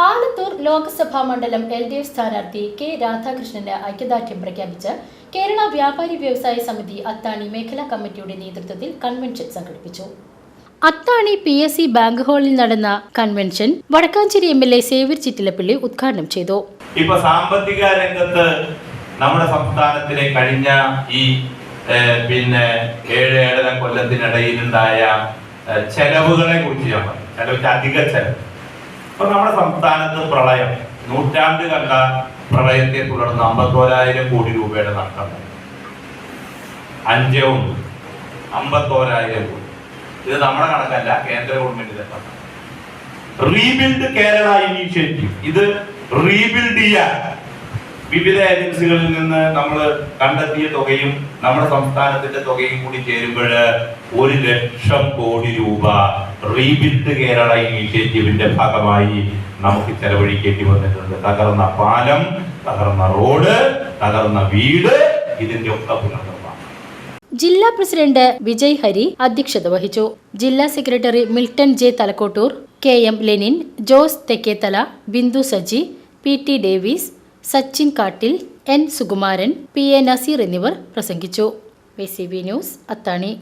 Alathur Lok Sabha മണ്ഡലം L D F സ്ഥാനാർത്ഥി K രാധാകൃഷ്ണന് ഐക്യദാർഢ്യം പ്രഖ്യാപിച്ച് കേരള വ്യാപാരി വ്യവസായ സമിതി അത്താണി മേഖലാ കമ്മിറ്റിയുടെ നേതൃത്വത്തിൽ കൺവെൻഷൻ സംഘടിപ്പിച്ചു. Athani P S C bank ഹാളിൽ നടന്ന convention Vadakkanchery M L A Xavier Chittilappilly ഉദ്ഘാടനം ചെയ്തു. ഇപ്പൊ സാമ്പത്തിക രംഗത്ത് നമ്മുടെ സംസ്ഥാനത്തിലെ കഴിഞ്ഞ ഈ പിന്നെ ഏഴ് ഏഴര കൊല്ലത്തിനിടയിലുണ്ടായ ചെലവുകളെ കുറിച്ച് ഞാൻ ചെലവ് അധിക ചെലവ്. ഇപ്പൊ നമ്മുടെ സംസ്ഥാനത്ത് പ്രളയം. നൂറ്റാണ്ട് കണ്ട പ്രളയത്തെ തുടർന്ന് അമ്പത്തോരായിരം കോടി രൂപയുടെ നഷ്ടം. അഞ്ചേ ഒന്ന് അമ്പത്തോരായിരം കോടി. ഇത് നമ്മുടെ കണക്കല്ല കേന്ദ്ര ഗവൺമെന്റിന്റെ കണക്ക്. Rebuild Kerala initiative. ഇത് റീബിൽഡ് ചെയ്യാൻ വിവിധ ഏജൻസികളിൽ നിന്ന് നമ്മൾ കണ്ടെത്തിയ തുകയും നമ്മുടെ സംസ്ഥാനത്തിന്റെ തുകയും കൂടി ചേരുമ്പോൾ ഒരു ലക്ഷം കോടി രൂപ റീബിൽഡ് കേരള ഇനീഷ്യേറ്റീവിന്റെ ഭാഗമായി നമുക്ക് ചെലവഴിക്കേണ്ടി വന്നിട്ടുണ്ട്. തകർന്ന പാലം തകർന്ന റോഡ് തകർന്ന വീട് ഇതിന്റെ ഒക്കെ ജില്ലാ പ്രസിഡന്റ് വിജയ് ഹരി അധ്യക്ഷത വഹിച്ചു. ജില്ലാ secretary Milton J Thalakkottoor K M Lenin Jose Thekkethala Bindu Saji P T Davis Sachin Kattil N Sukumaran P A Naseer എന്നിവർ പ്രസംഗിച്ചു. B news Athani.